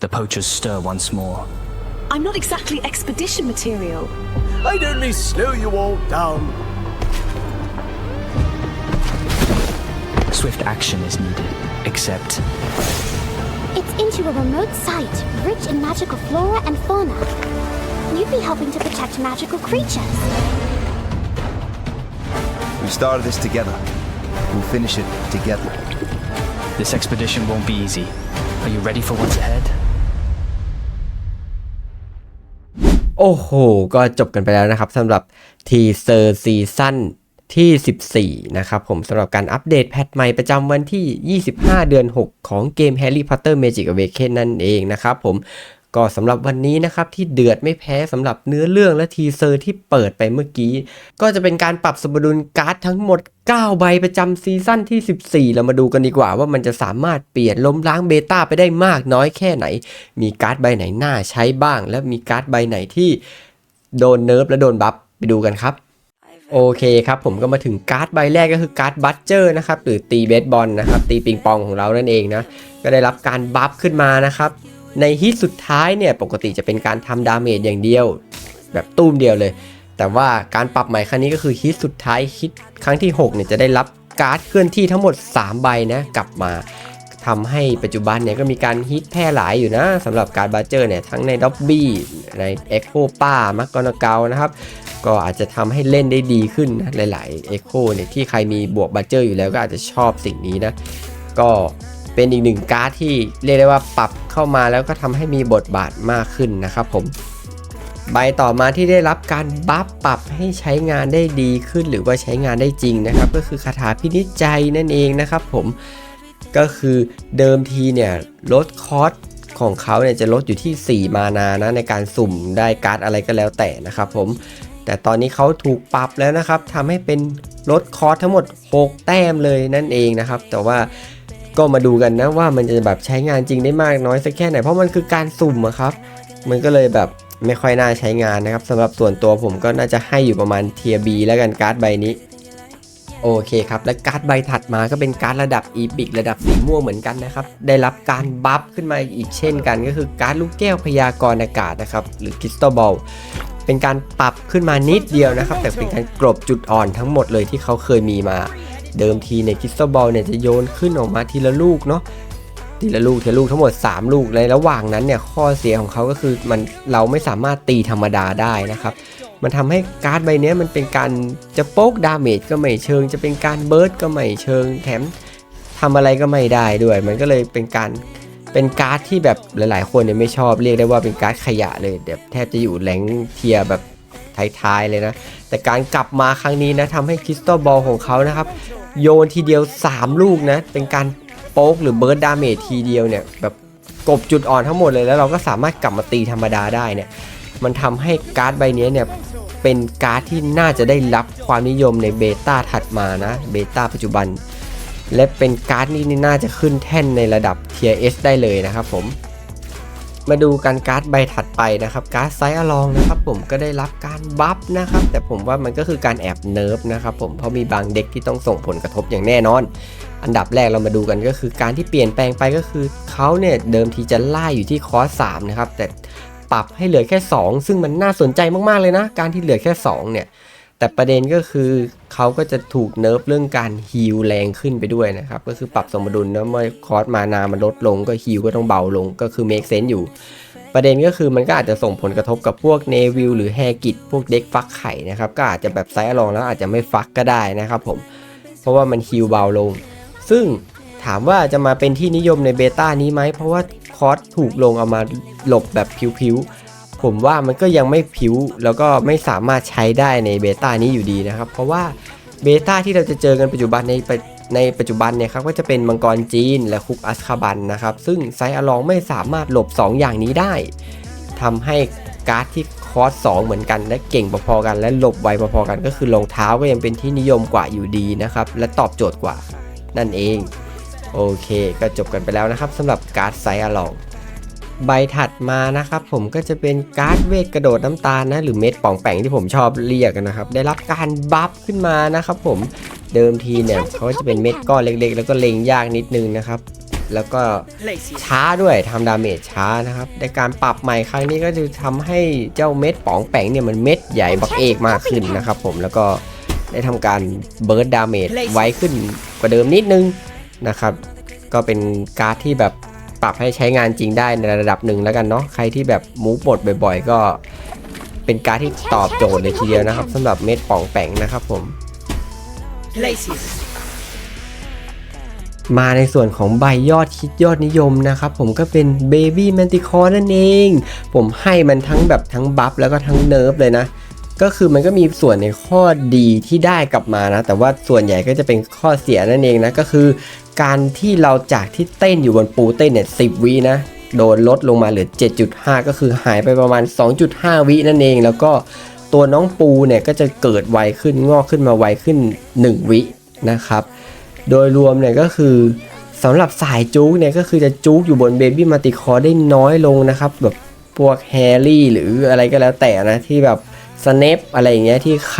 The poachers stir once more. I'm not exactly expedition material. I'd only slow you all down. Swift action is needed, except It's into a remote site, rich in magical flora and fauna. You'd be helping to protect magical creatures. We started this together. We'll finish it together. this expedition won't be easy. Are you ready for what's ahead? โอ้โห ก็จบกันไปแล้วนะครับสำหรับทีเซอร์ซีซั่นที่ 14 นะครับผมสำหรับการอัปเดตแพทใหม่ประจำวันที่ 25 เดือน 6 ของเกม Harry Potter Magic Awakening นั่นเองนะครับผม ก็สำหรับวันนี้นะครับที่เดือดไม่แพ้สำหรับเนื้อเรื่องและทีเซอร์ที่เปิดไปเมื่อกี้ ก็จะเป็นการปรับสมดุลการ์ดทั้งหมด 9 ใบประจำซีซั่นที่ 14 เรามาดูกันดีกว่าว่ามันจะสามารถเปลี่ยนล้มล้างเบต้าไปได้มากน้อยแค่ไหน มีการ์ดใบไหนน่าใช้บ้าง และมีการ์ดใบไหนที่โดนเนิร์ฟและโดนบัฟไปดูกันครับโอเคครับผมก็มาถึงการ์ดใบแรกก็คือการ์ดบัตเจอร์นะครับหรือตีเบสบอลนะครับตีปิงปองของเรานั่นเองนะก็ได้รับการบัฟขึ้นมานะครับ ในฮิตสุดท้ายเนี่ยปกติจะเป็นการทำดาเมจอย่างเดียว แบบตุ้มเดียวเลย แต่ว่าการปรับใหม่ครั้งนี้ก็คือฮิตสุดท้ายฮิตครั้งที่6เนี่ยจะได้รับการ์ดเคลื่อนที่ทั้งหมด 3 ใบนะกลับมาทำให้ปัจจุบันเนี่ยก็มีการฮิตแพร่หลายอยู่นะสำหรับการบัตเจอร์เนี่ยทั้งในด็อบบี้ในเอ็กโคป้ามักกอนาเกลนะครับ ก็อาจจะทำให้เล่นได้ดีขึ้นนะหลายๆ Echo เนี่ยที่ใครมีบวกบัตเจอร์อยู่แล้วก็อาจจะชอบสิ่งนี้นะ ก็ เป็นอีกหนึ่งการ์ดที่เรียกได้ว่าปรับเข้ามาแล้วก็ทำให้มีบทบาทมากขึ้นนะครับผมใบต่อมาที่ได้รับการบัฟปรับให้ใช้งานได้ดีขึ้น หรือว่าใช้งานได้จริงนะครับ ก็คือคาถาพินิจใจนั่นเองนะครับผมก็คือเดิมทีเนี่ยลดคอสของเขาเนี่ยจะลดอยู่ที่ 4 มานานะในการสุ่มได้การ์ดอะไรก็แล้วแต่นะครับผมแต่ตอนนี้เขาถูกปรับแล้วนะครับทำให้เป็นลดคอสทั้งหมด 6 แต้มเลยนั่นเองนะครับ แต่ว่า ก็มาดูกันนะว่ามันจะแบบใช้งานจริงได้มากน้อยสักแค่ไหน เพราะมันคือการสุ่มอะครับ มันก็เลยแบบไม่ค่อยน่าใช้งานนะครับสำหรับส่วนตัวผมก็น่าจะให้อยู่ประมาณเทียบีแล้วกันการ์ดใบนี้โอเคครับ และการ์ดใบถัดมาก็เป็นการ์ดระดับอีพิกระดับสีม่วงเหมือนกันนะครับ ได้รับการบัฟขึ้นมาอีกเช่นกัน ก็คือการ์ดลูกแก้วพยากรณ์อากาศนะครับ หรือคริสตัลบอลเป็นการปรับขึ้นมานิดเดียวนะครับ แต่เป็นการกลบจุดอ่อนทั้งหมดเลยที่เขาเคยมีมา เดิมทีในคริสตัลบอลเนี่ยจะโยนขึ้นออกมาทีละลูกเนาะทีละลูกทีละลูกทั้งหมด 3 ลูกในระหว่างนั้นเนี่ยข้อเสียของเขาก็คือมันเราไม่สามารถตีธรรมดาได้นะครับ มันทำให้การ์ดใบนี้มันเป็นการจะโป๊กดาเมจก็ไม่เชิง จะเป็นการเบิร์ดก็ไม่เชิงแถมทำอะไรก็ไม่ได้ด้วย มันก็เลยเป็นการเป็นการ์ดที่แบบหลาย ๆ คนเนี่ยไม่ชอบเรียกได้ว่าเป็นการ์ดขยะเลยแบบแทบจะอยู่แหลงเทียแบบ ท้ายๆเลยนะ แต่การกลับมาครั้งนี้นะทำให้คริสตัลบอลของเขานะครับ โยนทีเดียว 3 ลูกนะ เป็นการโป๊กหรือเบิร์ดดาเมจทีเดียวเนี่ยแบบกบจุดอ่อนทั้งหมดเลยแล้วเราก็สามารถกลับมาตีธรรมดาได้เนี่ยมันทำให้การ์ดใบนี้เนี่ยเป็นการ์ดที่น่าจะได้รับความนิยมในเบต้าถัดมานะเบต้าปัจจุบัน และเป็นการ์ดนี้นี่น่าจะขึ้นแท่นในระดับเทีย S ได้เลยนะครับผม มาดูกันการ์ดใบถัดไปนะครับการ์ดไซส์อลองนะครับผมก็ได้รับการบัฟนะครับแต่ผมว่ามันก็คือการแอบเนิร์ฟนะครับผมเพราะมีบางเด็กที่ต้องส่งผลกระทบอย่างแน่นอน อันดับแรกเรามาดูกันก็คือการที่เปลี่ยนแปลงไปก็คือเขาเนี่ยเดิมทีจะไล่อยู่ที่คอร์ส3นะครับแต่ปรับให้เหลือแค่ 2 ซึ่งมันน่าสนใจมากๆเลยนะ การที่เหลือแค่ 2 เนี่ย แต่ประเด็นก็คือเขาก็จะถูกเนิร์ฟเรื่องการฮีลแรงขึ้นไปด้วยนะครับ ก็คือปรับสมดุลนะเมื่อคอร์สมานามันลดลงก็ฮีลก็ต้องเบาลงก็คือเมคเซน s ์อยู่ ประเด็นก็คือมันก็อาจจะส่งผลกระทบกับพวกเนวิลหรือแฮกิตพวกเด็กฟักไข่นะครับก็อาจจะแบบไซส์ลองแล้วอาจจะไม่ฟักก็ได้นะครับผมเพราะว่ามันฮิลเบาลง ซึ่งถามว่าจะมาเป็นที่นิยมในเบต้านี้ไหมเพราะว่าคอร์สถูกลงเอามาหลบแบบผิวๆ ผมว่ามันก็ยังไม่ผิวแล้วก็ไม่สามารถใช้ได้ในเบต้านี้อยู่ดีนะครับ เพราะว่าเบต้าที่เราจะเจอกันปัจจุบันในในปัจจุบันเนี่ยครับก็จะเป็นมังกรจีนและคุกอัสคาบันนะครับ ซึ่งไซอลองไม่สามารถหลบ 2 อย่างนี้ได้ทำให้การ์ดที่คอร์ส2เหมือนกันและเก่งพอๆกัน และหลบไวพอๆกันก็คือรองเท้าก็ยังเป็นที่นิยมกว่าอยู่ดีนะครับ และตอบโจทย์กว่านั่นเอง โอเค ก็จบกันไปแล้วนะครับสำหรับการ์ดไซอลอง ใบถัดมานะครับผมก็จะเป็นการ์ดเวทกระโดดน้ำตาลนะหรือเม็ดป่องแปงที่ผมชอบเรียกกันนะครับ ได้รับการบัฟขึ้นมานะครับผมเดิมทีเนี่ยเขาจะเป็นเม็ดก้อนเล็ก ๆ แล้วก็เล็งยากนิดนึงนะครับ แล้วก็ช้าด้วยทำดาเมจช้านะครับในการปรับใหม่ครั้งนี้ก็จะทำให้เจ้าเม็ดป๋องแปงเนี่ยมันเม็ดใหญ่บักเอกมากขึ้นนะครับผมแล้วก็ได้ทำการเบิร์ดดาเมจไวขึ้นกว่าเดิมนิดนึงนะครับก็เป็นการ์ดที่แบบ ปรับให้ใช้งานจริงได้ในระดับหนึ่งแล้วกันเนาะใครที่แบบมูฟหมดบ่อย ๆ ก็เป็นการที่ตอบโจทย์เลยทีเดียวนะครับสำหรับเม็ดป่องแปงนะครับผม มาในส่วนของใบยอดคิดยอดนิยมนะครับผมก็เป็น Baby Manticore นั่นเอง ผมให้มันทั้งแบบทั้งบัฟแล้วก็ทั้งเนิร์ฟเลยนะ ก็คือมันก็มีส่วนในข้อดีที่ได้กลับมานะ แต่ว่าส่วนใหญ่ก็จะเป็นข้อเสียนั่นเองนะ ก็คือ การที่เราจากที่เต้นอยู่บนปูเต้นเนี่ยสิวินะโดนลดลงมาเหลือ 7.5 ก็คือหายไปประมาณ 2.5 วินั่นเอง แล้วก็ตัวน้องปูเนี่ยก็จะเกิดไวขึ้นงอกขึ้นมาไวขึ้น 1 วินะครับ โดยรวมเนี่ยก็คือสำหรับสายจุกเนี่ยก็คือจะจุกอยู่บนเบบี้มาติคอได้น้อยลงนะครับ แบบพวกแฮร์รี่หรืออะไรก็แล้วแต่นะที่แบบ สเนปอะไรอย่างเงี้ยที่ไค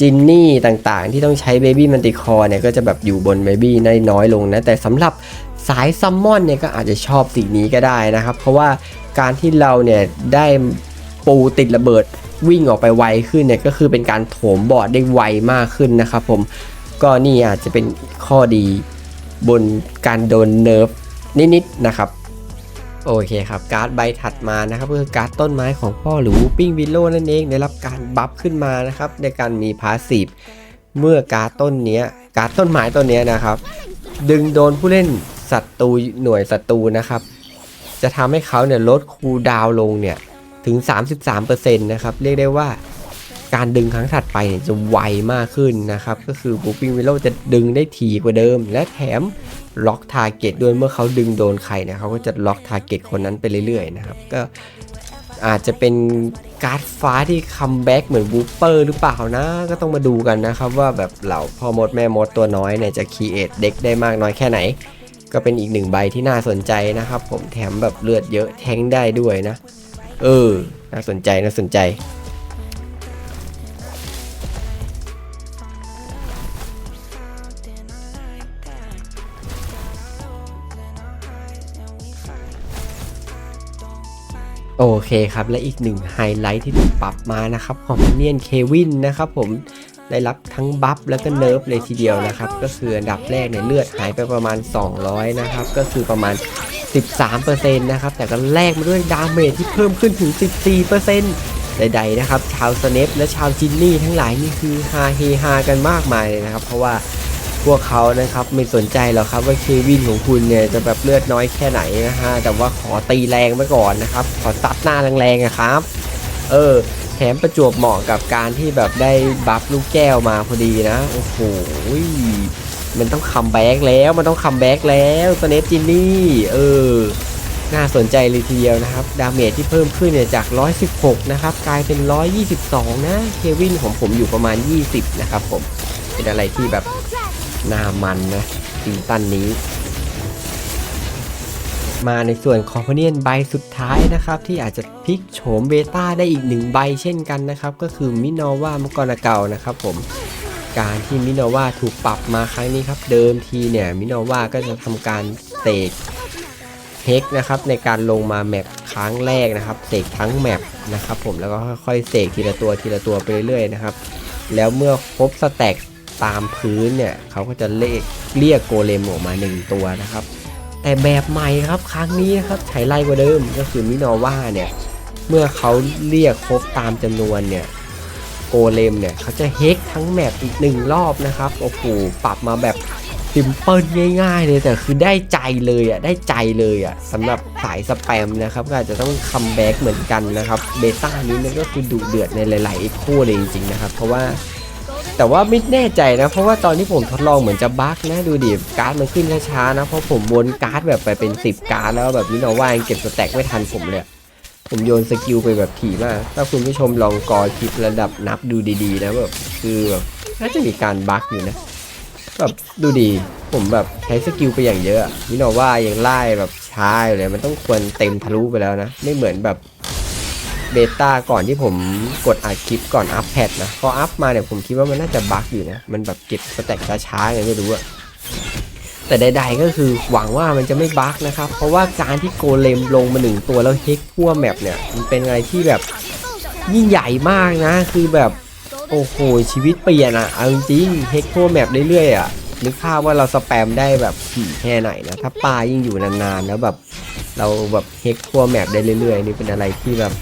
จินนี่ต่างๆ ที่ต้องใช้เบบี้มันติคอเนี่ยก็จะแบบอยู่บนเบบี้ได้น้อยลงนะ แต่สำหรับสายซัมมอนเนี่ยก็อาจจะชอบสิ่งนี้ก็ได้นะครับ เพราะว่าการที่เราเนี่ยได้ปูติดระเบิดวิ่งออกไปไวขึ้นเนี่ยก็คือเป็นการโถมบอร์ดได้ไวมากขึ้นนะครับผมก็นี่อาจจะเป็นข้อดีบนการโดนเนิร์ฟนิดๆนะครับ โอเคครับการ์ดใบถัดมานะครับก็คือการ์ดต้นไม้ของพ่อหรือวูปิ้งวิลโลนั่นเองได้รับการบัฟขึ้นมานะครับในการมีพาสซีฟเมื่อการ์ดต้นเนี้ยการ์ดต้นไม้ต้นเนี้ยนะครับ ดึงโดนผู้เล่นศัตรูหน่วยศัตรูนะครับ จะทำให้เขาเนี่ยลดคูดาวลงเนี่ยถึง 33%นะครับเรียกได้ว่า การดึงครั้งถัดไปเนี่ยจะไวมากขึ้นนะครับ ก็คือบูปิงวิโลจะดึงได้ถี่กว่าเดิม และแถมล็อกทาร์เก็ตด้วยเมื่อเขาดึงโดนใครเนี่ยเขาก็จะล็อกทาร์เก็ตคนนั้นไปเรื่อยๆนะครับก็อาจจะเป็นการ์ดฟ้าที่คัมแบ็กเหมือนบูเปอร์หรือเปล่านะ ก็ต้องมาดูกันนะครับว่าแบบเหล่าพ่อมดแม่มดตัวน้อยเนี่ยจะคีเอทเด็กได้มากน้อยแค่ไหน ก็เป็นอีกหนึ่งใบที่น่าสนใจนะครับ ผมแถมแบบเลือดเยอะแทงได้ด้วยนะ เออ น่าสนใจน่าสนใจ โอเคครับ และอีกหนึ่งไฮไลท์ที่ถูกปรับมานะครับของเนียนเควินนะครับผมได้รับทั้งบัฟแล้วก็เนิร์ฟเลยทีเดียวนะครับ ก็คืออันดับแรกเนี่ยเลือดหายไปประมาณ 200 นะครับ ก็คือประมาณ 13%นะครับ แต่ก็แลกมาด้วยดาเมจที่เพิ่มขึ้นถึง 14%ใด ๆ นะครับ ชาวสเนปและชาวจินนี่ทั้งหลายนี่คือฮาเฮฮากันมากมายเลยนะครับ เพราะว่า พวกเขานะครับไม่สนใจหรอกครับว่าเควินของคุณเนี่ยจะแบบเลือดน้อยแค่ไหนนะฮะแต่ว่าขอตีแรงไว้ก่อนนะครับ ขอซัดหน้าแรงๆนะครับ เออแถมประจวบเหมาะกับการที่แบบได้บัฟลูกแก้วมาพอดีนะโอ้โหมันต้องคัมแบ็กแล้วมันต้องคัมแบ็กแล้วสเนปจินนี่เออน่าสนใจเลยทีเดียวนะครับ ดาเมจที่เพิ่มขึ้นเนี่ยจาก 116 นะครับ กลายเป็น 122 นะ เควินของผมอยู่ประมาณ 20 นะครับผม เป็นอะไรที่แบบ หน้ามันนะซีซั่นนี้ มาในส่วนคอมเพเนียนใบสุดท้ายนะครับ ที่อาจจะพลิกโฉมเบต้าได้อีกหนึ่งใบเช่นกันนะครับ ก็คือมินอว่ามกรเก่านะครับผมการที่มินอว่าถูกปรับมาครั้งนี้ครับเดิมทีเนี่ยมินอว่าก็จะทำการเสกเฮกนะครับในการลงมาแมปครั้งแรกนะครับเสกทั้งแมปนะครับผมแล้วก็ค่อยๆเสกทีละตัวทีละตัวไปเรื่อยๆนะครับแล้วเมื่อครบสแต็ก ตามพื้นเนี่ยเขาก็จะเลขเรียกโกเลมออกมา1ตัวนะครับ แต่แบบใหม่ครับครั้งนี้นะครับใช้ไล่กว่าเดิมก็คือมินอว่าเนี่ยเมื่อเขาเรียกครบตามจำนวนเนี่ยโกเลมเนี่ยเขาจะเฮกทั้งแมปอีกหนึ่งรอบนะครับโอ้โหปรับมาแบบซิมเปิลง่ายๆ เลยแต่คือได้ใจเลยอะได้ใจเลยอะสำหรับสายสแปมนะครับก็อาจจะต้องคัมแบ็กเหมือนกันนะครับเบต้านี้เนี่ยก็คือดุเดือดในหลายๆเอ็กโคเลยจริงๆนะครับ เพราะว่า แต่ว่าไม่แน่ใจนะ เพราะว่าตอนที่ผมทดลองเหมือนจะบั๊กนะดูดิการ์ดมันขึ้นช้าๆนะ เพราะผมวนการ์ดแบบไปเป็น 10 การ์ดแล้วแบบนี้เนาว่ายังเก็บสแต็กไม่ทันผมเลยผมโยนสกิลไปแบบถี่มาก ถ้าคุณผู้ชมลองกอคลิประดับนับดูดีๆนะแบบคือแบบน่าจะมีการบั๊กอยู่นะแบบดูดี ผมแบบใช้สกิลไปอย่างเยอะนี่เนาว่ายังไล่แบบช้าอยู่เลยมันต้องควรเต็มทะลุไปแล้วนะ ไม่เหมือนแบบ เบต้าก่อนที่ผมกดอัดคลิปก่อนอัพแพทนะ พออัพมาเนี่ยผมคิดว่ามันน่าจะบั๊กอยู่นะ มันแบบเก็บสแต็กช้าๆไงไม่รู้อะแต่ใดๆก็คือหวังว่ามันจะไม่บั๊กนะครับ เพราะว่าการที่โกเลมลงมาหนึ่งตัวแล้วเฮกทั่วแมปเนี่ย มันเป็นอะไรที่แบบยิ่งใหญ่มากนะ คือแบบโอ้โหชีวิตเปลี่ยนอะเอาจริงเฮกทั่วแมปเรื่อยๆอะนึกภาพว่าเราสแปมได้แบบถี่แค่ไหนนะ ถ้าปลายิ่งอยู่นานๆแล้วแบบเราแบบเฮกทั่วแมปได้เรื่อยๆ นี่เป็นอะไรที่แบบ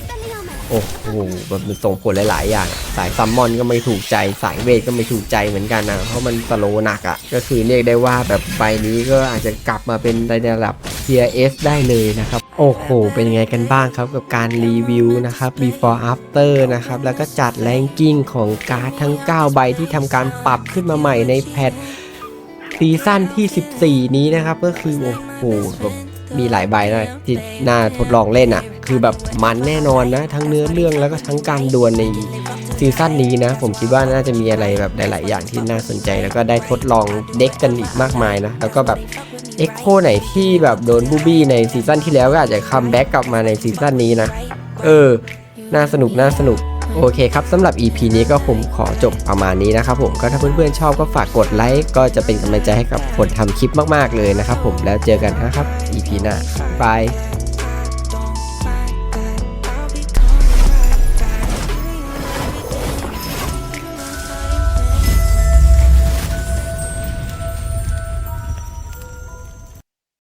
โอ้โหแบบมันส่งผลหลาย ๆ อย่าง สายซัมมอนก็ไม่ถูกใจ สายเวทก็ไม่ถูกใจเหมือนกันนะ เพราะมันสโลหนักอะ่ะ ก็คือเรียกได้ว่าแบบใบนี้ก็อาจจะกลับมาเป็นในระดับ Tier S ได้เลยนะครับ โอ้โห เป็นยังไงกันบ้างครับกับการรีวิวนะครับ before after นะครับ แล้วก็จัดแรงกิ้งของการ์ดทั้ง 9 ใบที่ทำการปรับขึ้นมาใหม่ในแพทซีซั่นที่ 14 นี้นะครับ ก็คือโอ้โหแบบมีหลายใบนะที่น่าทดลองเล่นอะ่ะ คือแบบมันแน่นอนนะ ทั้งเนื้อเรื่องแล้วก็ทั้งการดวลในซีซั่นนี้นะ ผมคิดว่าน่าจะมีอะไรแบบหลาย ๆ อย่างที่น่าสนใจ แล้วก็ได้ทดลองเด็กกันอีกมากมายนะ แล้วก็แบบเอ็กโคไหนที่แบบโดนบูบี้ในซีซั่นที่แล้วก็อาจจะคัมแบ็กกลับมาในซีซั่นนี้นะ เออ น่าสนุกน่าสนุกโอเคครับสำหรับ EP นี้ก็ผมขอจบประมาณนี้นะครับผมก็ถ้าเพื่อนๆชอบก็ฝากกดไลค์ก็จะเป็นกำลังใจให้กับคนทำคลิปมากๆเลยนะครับผมแล้วเจอกันนะครับ EP หน้าบาย